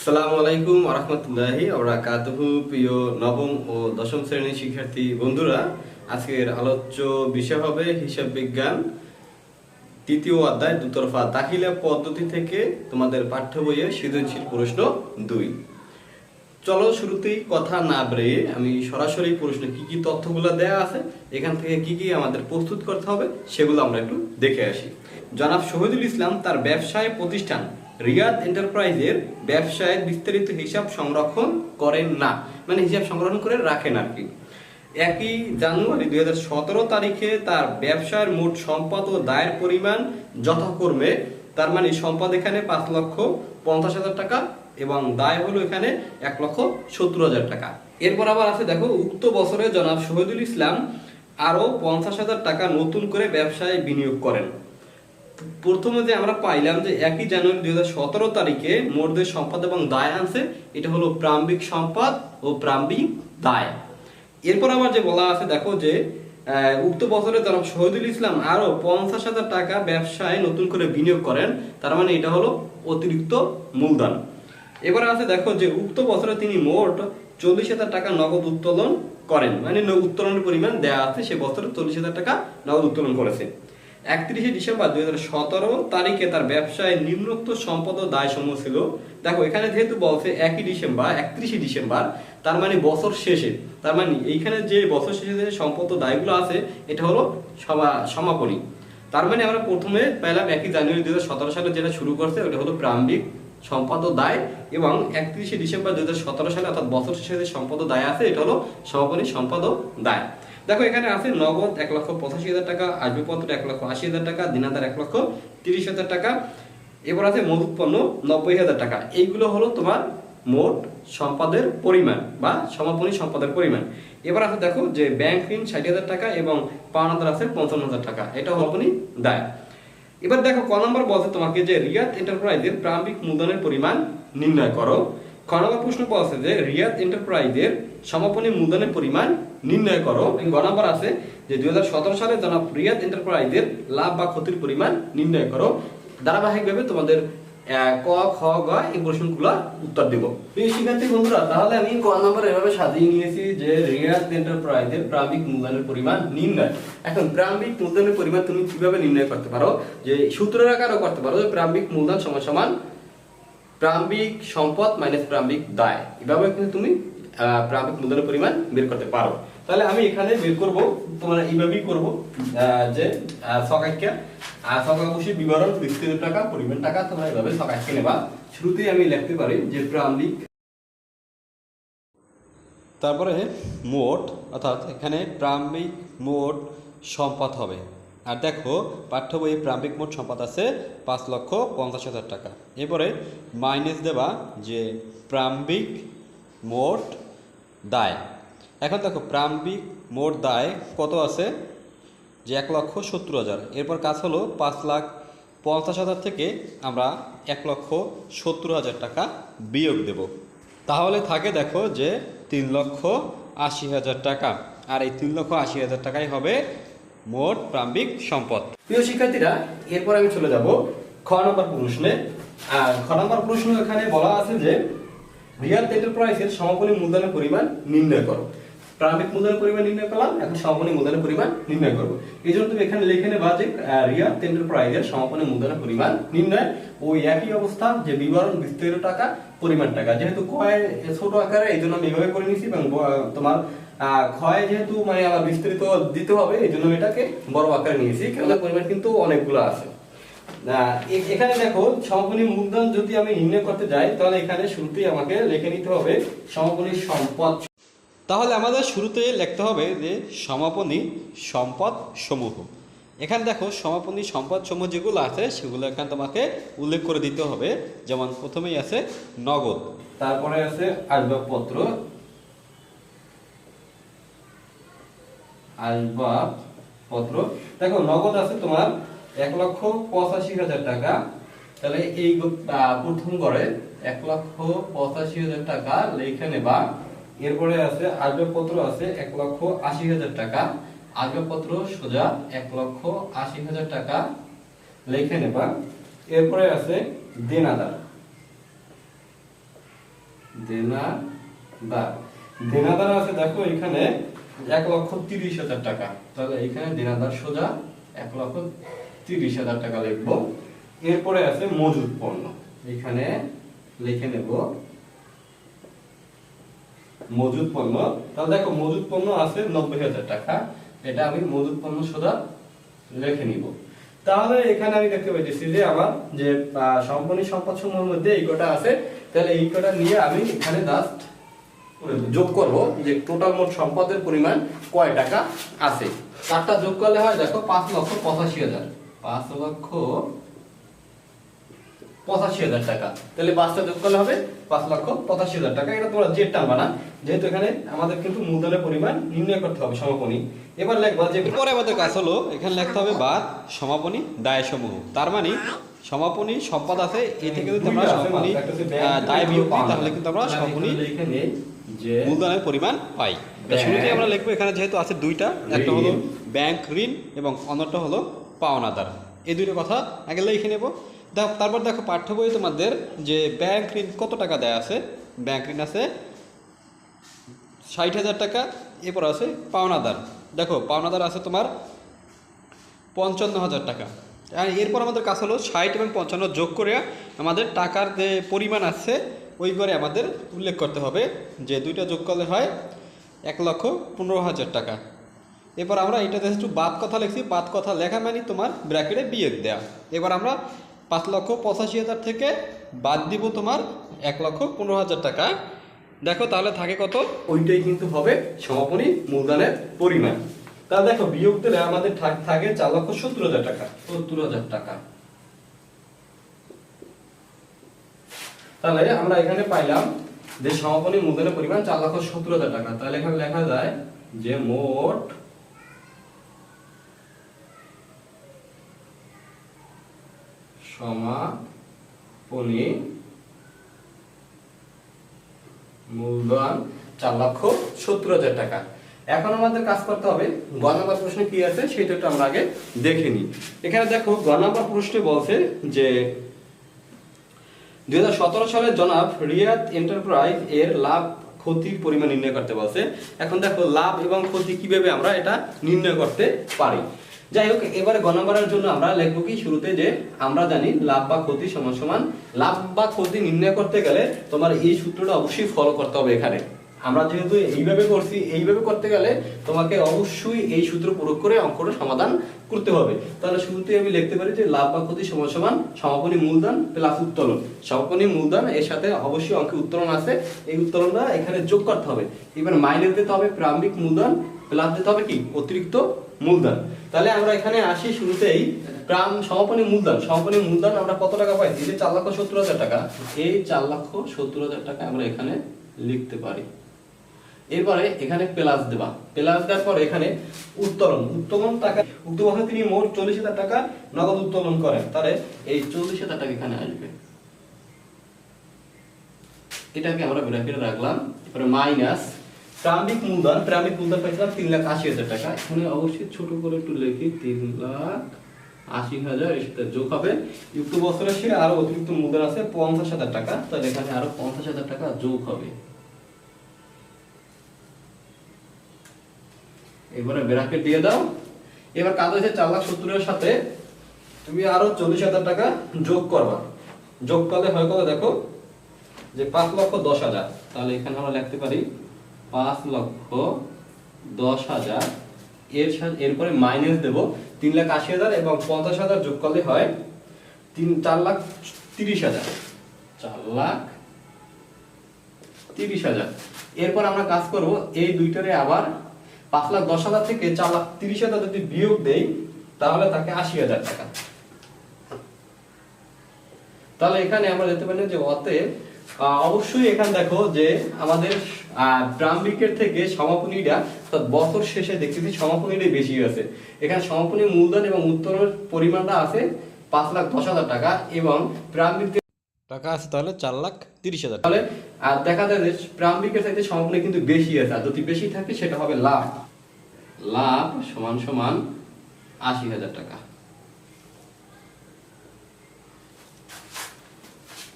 আসসালামু আলাইকুম আরহামতুল্লাহি আবরাকাতুহু প্রিয় নবম ও দশম শ্রেণির শিক্ষার্থী বন্ধুরা, আজকের আলোচ্য বিষয় হবে হিসাব বিজ্ঞান। তৃতীয় অধ্যায়, দুতরফা দাখিলা পদ্ধতি থেকে তোমাদের পাঠ্য বইয়ের সৃজনশীল প্রশ্ন দুই। চলো শুরুতেই কথা না বেরিয়ে আমি সরাসরি প্রশ্ন কি কি তথ্যগুলো দেয়া আছে, এখান থেকে কি কি আমাদের প্রস্তুত করতে হবে, সেগুলো আমরা একটু দেখে আসি। জনাব শহীদুল ইসলাম তার ব্যবসায় প্রতিষ্ঠান রিয়াদ এন্টারপ্রাইজের ব্যবসায় বিস্তারিত হিসাব সংরক্ষণ করেন না। মানে হিসাব সংরক্ষণ করে রাখেন আর কি। একই জানুয়ারি দুই হাজার সতেরো তারিখে তার ব্যবসার মোট সম্পদ ও দায়ের পরিমাণ যথাক্রমে, তার মানে সম্পদ এখানে পাঁচ লক্ষ পঞ্চাশ হাজার টাকা এবং দায় হলো এখানে এক লক্ষ সত্তর হাজার টাকা। এরপর আবার আছে দেখো, উক্ত বছরে জনাব শহীদুল ইসলাম আরও পঞ্চাশ হাজার টাকা নতুন করে ব্যবসায় বিনিয়োগ করেন। প্রথমে যে আমরা পাইলাম যে একই জানুয়ারি দুই হাজার সতেরো তারিখে মোটদের সম্পদ এবং দায় আনছে এটা হলো প্রাম্বিক সম্পদ ও প্রাম্বিক দায়। এরপর আবার যে বলা আছে, দেখো যে উক্ত বছরে জনাব শহীদুল ইসলাম আরও পঞ্চাশ হাজার টাকা ব্যবসায় নতুন করে বিনিয়োগ করেন, তার মানে এটা হলো অতিরিক্ত মূলধন। এবার আছে দেখো যে, উক্ত বছরে তিনি মোট চল্লিশ হাজার টাকা নগদ উত্তোলন করেন। মানে উত্তোলনের পরিমাণ দেয়া আছে, সে বছরে চল্লিশ হাজার টাকা নগদ উত্তোলন করেছে। একত্রিশে ডিসেম্বর দুই হাজার সতেরো তারিখে তার ব্যবসায় নিম্নোক্ত সম্পদ দায় সমূহ ছিল। দেখো, এখানে যেহেতু বলছে একই ডিসেম্বর, একত্রিশে ডিসেম্বর, তার মানে বছর শেষে। তার মানে এইখানে যে বছর শেষে যে সম্পদ দায়গুলো আছে, এটা হলো সমা- সমাপনী। তার মানে আমরা প্রথমে পেলাম একই জানুয়ারি দুই হাজার সতেরো সালে যেটা শুরু করছে, ওটা হলো প্রারম্ভিক সম্পদ দায় এবং একত্রিশে ডিসেম্বর দুই হাজার সতেরো সালে অর্থাৎ বছর শেষে যে সম্পদ দায় আছে, এটা হলো সমাপনী সম্পদ দায়। দেখো, এখানে আছে নগদ এক লক্ষ পঁচাশি হাজার টাকা, আসবাবপত্র এক লক্ষ আশি হাজার টাকা, দিনাদার এক লক্ষ তিরিশ হাজার টাকা। এবার আছে মজুত পণ্য নব্বই হাজার টাকা। এইগুলো হলো তোমার মোট সম্পদের পরিমাণ বা সমাপনী সম্পদের পরিমাণ। এবার আছে দেখো যে ব্যাংক ঋণ ষাট হাজার টাকা এবং পাওনাদার আছে পঞ্চান্ন হাজার টাকা। এটা হলো সমাপনী দায়। এবার দেখো, ক নম্বর বলছে তোমাকে যে রিয়াদ এন্টারপ্রাইজের প্রারম্ভিক মূলধনের পরিমাণ নির্ণয় করো। খ প্রশ্ন বলছে যে, রিয়াদ এন্টারপ্রাইজের সমাপনী মূলধনের পরিমাণ নির্ণয় করো। গ নম্বর আছে যে, দুই সালে জনাব রিয়াদ এন্টারপ্রাইজের লাভ বা ক্ষতির পরিমাণ নির্ণয় করো। ধারাবাহিকভাবে তোমাদের ক, খ, গ এই প্রশ্নগুলো উত্তর দেব। প্রিয় শিক্ষার্থী বন্ধুরা, তাহলে আমি ক নম্বর এভাবে সাজিয়ে নিয়েছি যে, রিয়াদ এন্টারপ্রাইজের প্রারম্ভিক মূলধনের পরিমাণ নির্ণয়। এখন প্রারম্ভিক মূলধনের পরিমাণ তুমি কীভাবে নির্ণয় করতে পারো? যে সূত্র আকারও করতে পারো যে, প্রারম্ভিক মূলধন সমান সমান প্রারম্ভিক সম্পদ মাইনাস প্রারম্ভিক দায়। এভাবে কিন্তু তুমি আহ, প্রারম্ভিক মূলধনের পরিমাণ বের করতে পারো। তাহলে আমি এখানে বের করব তোমরা এইভাবেই করব যে সকাইকা আর সকাকুশি বিবরণ বিস্তৃত টাকা পরিমাণ টাকা তোমরা এইভাবে সকাইকে নেবা। শুরুতেই আমি লিখতে পারি যে প্রারম্ভিক তারপরে মোট অর্থাৎ এখানে প্রারম্ভিক মোট সম্পদ হবে। আর দেখো, পাঠ্য বইয়ে প্রারম্ভিক মোট সম্পদ আছে পাঁচ লক্ষ পঞ্চাশ হাজার টাকা। এরপরে মাইনাস দেবা যে প্রারম্ভিক মোট দায়। এখন দেখো, প্রারম্ভিক মোট দায় কত আছে? যে এক লক্ষ সত্তর হাজার। এরপর কাজ হলো পাঁচ লাখ পঞ্চাশ হাজার থেকে আমরা এক লক্ষ সত্তর হাজার টাকা বিয়োগ দেব। তাহলে থাকে দেখো যে তিন লক্ষ আশি হাজার টাকা। আর এই তিন লক্ষ আশি হাজার টাকাই হবে মোট প্রারম্ভিক সম্পদ। প্রিয় শিক্ষার্থীরা, এরপর আমি চলে যাব খ নম্বর প্রশ্নে। আর খ নম্বর প্রশ্ন এখানে বলা আছে যে রিয়াল এন্টারপ্রাইজের সমাপনী মূলধনের পরিমাণ নির্ণয় করো। প্রারম্ভিক মূলধনের পরিমাণ নির্ণয় করলাম, এখন সমাপনী মূলধনের পরিমাণ নির্ণয় করব। এই জন্য তুমি এখানে লিখে নেবা যে রিয়াল এন্টারপ্রাইজের সমাপনী মূলধনের পরিমাণ নির্ণয়। ওই একই অবস্থা যে বিবরণ, বিস্তারিত টাকা, পরিমাণ টাকা। যেহেতু কয় ছোট আকারে, এই জন্য আমি এভাবে করে নিয়েছি এবং তোমার ক্ষয় যেহেতু মানে আবার বিস্তারিত দিতে হবে, এই জন্য এটাকে বড় আকারে নিয়েছি। কেননা পরিমাণ কিন্তু অনেকগুলো আছে। এখানে দেখো, সমাপনী মূলধন যদি আমি নির্ণয় করতে যাই, তাহলে এখানে শুরুতেই আমাকে লিখে নিতে হবে সম্পদ। তাহলে আমাদের শুরুতে লিখতে হবে যে সমাপনী সম্পদ সমূহ। এখানে দেখো, সমাপনী সম্পদ সমূহ যেগুলো আছে, সেগুলো এখানে তোমাকে উল্লেখ করে দিতে হবে। যেমন প্রথমেই আছে নগদ, তারপরে আছে আসবাবপত্র আসবাবপত্র দেখো, নগদ আছে তোমার এক লক্ষ পঁচাশি হাজার টাকা। তাহলে এই প্রথম করে এক লক্ষ পঁচাশি হাজার টাকা লেখে নেবা। এরপরে আছে আসবাবপত্র আছে এক লক্ষ আশি হাজার টাকা। আসবাবপত্র সোজা এক লক্ষ আশি হাজার টাকা লিখে নেবা। এরপরে আছে দেনাদার। দেনাদার। দেনাদার আছে, দেখো এখানে এক লক্ষ তিরিশ হাজার টাকা। তাহলে এখানে দেনাদার সোজা এক লক্ষ তিরিশ হাজার টাকা লিখব। এরপরে আছে মজুদ পণ্য। এখানে লিখে নেব মজুদ পণ্য। তাহলে দেখো মজুদ পণ্য আছে নব্বই হাজার টাকা। এটা আমি মজুদ পণ্য সোজা লিখে নিব। তাহলে এখানে আমি দেখতে পাইতেছি যে আমার যে সম্পত্তি সম্পদ সমূহের মধ্যে এই কটা আছে। তাহলে এই কটা নিয়ে আমি এখানে যোগ করব যে টোটাল মোট সম্পদের পরিমাণ কয় টাকা আছে? চারটা যোগ করলে হয় দেখো পাঁচ লক্ষ পঁচাশি হাজার। পাঁচ লক্ষ পঁচাশি হাজার টাকা। তাহলে পাঁচটা যোগ করলে হবে পাঁচ লক্ষ পঁচাশি হাজার টাকা। এটা তোমরা জেড টানবা না। যেহেতু এখানে আমাদের কিন্তু মূলধনের পরিমাণ নির্ণয় করতে হবে সমাপনী। এবার লিখবা যে পরে আমাদের কাজ হলো এখানে লিখতে হবে বাদ সমাপনী দায় সমূহ তার মানে সমাপনী সম্পদ আছে এই থেকে যদি আছে সমাপনী দায় বিয়োগ তাহলে কিন্তু আমরা সমাপনী লিখে নেই যে মূলধনের পরিমাণ পাই। শুরুতে আমরা লিখব এখানে যেহেতু আছে দুইটা একটা হলো ব্যাংক ঋণ এবং অন্যটা হলো পাওনাদার। এই দুইটা কথা আগে লিখে নেব। তারপর দেখো পাঠ্য বই তোমাদের যে ব্যাংক ঋণ কত টাকা দেয়া আছে? ব্যাংক ঋণ আছে ষাট হাজার টাকা এরপর আছে পাওনাদার। দেখো পাওনাদার আছে তোমার পঞ্চান্ন হাজার টাকা। আর এরপর আমাদের কাজ হলো ষাট এবং পঞ্চান্ন যোগ করে আমাদের টাকার যে পরিমাণ আছে ওই করে আমাদের উল্লেখ করতে হবে যে দুইটা যোগ করলে হয় এক লক্ষ পনেরো হাজার টাকা। এবার আমরা এটা একটু বাদ কথা লিখছি, বাদ কথা লেখা মানে তোমার ব্র্যাকেটে বিয়োগ দেয়া। এবার আমরা পাঁচ লক্ষ পঁচাশি হাজার থেকে বাদ দিব তোমার এক লক্ষ পনেরো হাজার টাকা। দেখো তাহলে থাকে কত? ওইটাই কিন্তু হবে সমাপনী মূলধনের পরিমাণ। তাহলে দেখো বিয়োগ দিলে আমাদের থাকে চার লক্ষ সত্তর হাজার টাকা। সত্তর হাজার টাকা। তাহলে আমরা এখানে পাইলাম যে সমাপনী মূলধনের পরিমাণ চার লক্ষ সত্তর হাজার টাকা। তাহলে এখানে লেখা যায় যে মোট সমাপনী মূলধন চার লক্ষ সত্তর হাজার টাকা। এখন আমাদের কাজ করতে হবে গ নাম্বার প্রশ্নে কি আছে, সেটা একটু আমরা আগে দেখে এখানে দেখো, গ নাম্বার প্রশ্নে বলছে যে দুই সালে জনাব রিয়াদ এন্টারপ্রাইজ এর লাভ, ক্ষতির পরিমাণ নির্ণয় করতে বলছে। এখন দেখো, লাভ এবং ক্ষতি কীভাবে আমরা এটা নির্ণয় করতে পারি? যাই হোক, এবারে গণনা করার জন্য আমরা লিখব কি শুরুতে যে, আমরা জানি লাভ বা ক্ষতি সমান সমান। লাভ বা ক্ষতি নির্ণয় করতে গেলে তোমার এই সূত্রটা অবশ্যই ফলো করতে হবে এখানে। আমরা যেহেতু এইভাবে করছি, এইভাবে করতে গেলে তোমাকে অবশ্যই এই সূত্র প্রয়োগ করে অঙ্কটা সমাধান করতে হবে। তাহলে শুরুতে আমি লিখতে পারি যে লাভ বা ক্ষতি সমান সমান সমাপনী মূলধন প্লাস উত্তোলন। সমাপনী মূলধন, এর সাথে অবশ্যই অঙ্কে উত্তোলন আছে। এই উত্তোলনটা এখানে যোগ করতে হবে। এবার মাইনাস দিতে হবে প্রারম্ভিক মূলধন প্লাস দিতে হবে কি? অতিরিক্ত মূলধন। তাহলে আমরা এখানে আসি শুরুতেই প্রাম, সমাপনী মূলধন। সমাপনী মূলধন আমরা কত টাকা পাই? যে চার লক্ষ সত্তর হাজার টাকা, এই চার লক্ষ সত্তর হাজার টাকা আমরা এখানে লিখতে পারি। এরপরে এখানে প্লাস দেবা। প্লাস দেওয়ার পর এখানে উত্তোলন। উত্তোলন টাকা উক্ত বছর তিনি মোট চল্লিশ হাজার টাকা নগদ উত্তোলন করেন। তাহলে এই চল্লিশ হাজার টাকা এখানে আসবে। এটাকে আমরা ব্র্যাকেটে রাখলাম। এরপরে মাইনাস প্রারম্ভিক মূলধন। প্রারম্ভিক মূলধন পাইছিলাম তিন লাখ আশি হাজার টাকা। এখানে অবশ্যই ছোট করে একটু লিখি, তিন লাখ আশি হাজার যোগ হবে। যুক্ত বছরের সে আরও অতিরিক্ত মূলধন আছে পঞ্চাশ হাজার টাকা। তাহলে এখানে আরও পঞ্চাশ হাজার টাকা যোগ হবে। এবারে ব্র্যাকেট দিয়ে দাও। এবার কাজ হচ্ছে চার লাখ সত্তরের সাথে। তুমি আরও চল্লিশ হাজার টাকা যোগ করবা। যোগ করলে হয় কত দেখো? যে পাঁচ লক্ষ দশ হাজার। তাহলে এখানে আমরা লিখতে পারি পাঁচ লক্ষ দশ হাজার। এর এরপরে মাইনাস দেব তিন লাখ আশি হাজার এবং পঞ্চাশ হাজার যোগ করলে হয় তিন চার লাখ তিরিশ হাজার। চার লাখ তিরিশ হাজার। এরপর আমরা কাজ করব এই দুইটারে আবার পাঁচ লাখ দশ হাজার থেকে চার লাখ তিরিশ হাজার যদি বিয়োগ দেই তাহলে তাকে আশি হাজার টাকা। তাহলে এখানে আমরা দেখতে পারি যে অতএব অবশ্যই এখানে দেখো যে আমাদের আহ, প্রারম্ভিকের থেকে সমাপনীটা অর্থাৎ বছর শেষে দেখতেছি সমাপনীটাই বেশি আছে এখানে সমাপনী মূলধন এবং উত্তরের পরিমাণটা আছে পাঁচ লাখ দশ হাজার টাকা এবং প্রারম্ভিক টাকা আছে তাহলে চার লাখ তিরিশ হাজার। তাহলে আর দেখা যায় যে প্রারম্ভিকের চাইতে সমাপনী কিন্তু বেশি আছে, আর যদি বেশি থাকে সেটা হবে লাভ। লাভ সমান সমান আশি হাজার টাকা।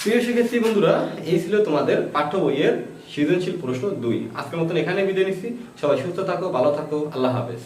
প্রিয় শিক্ষার্থী বন্ধুরা, এই ছিল তোমাদের পাঠ্য বইয়ের সৃজনশীল প্রশ্ন দুই। আজকের মতন এখানে বিদায় নিচ্ছি। সবাই সুস্থ থাকো, ভালো থাকো, আল্লাহ হাফেজ।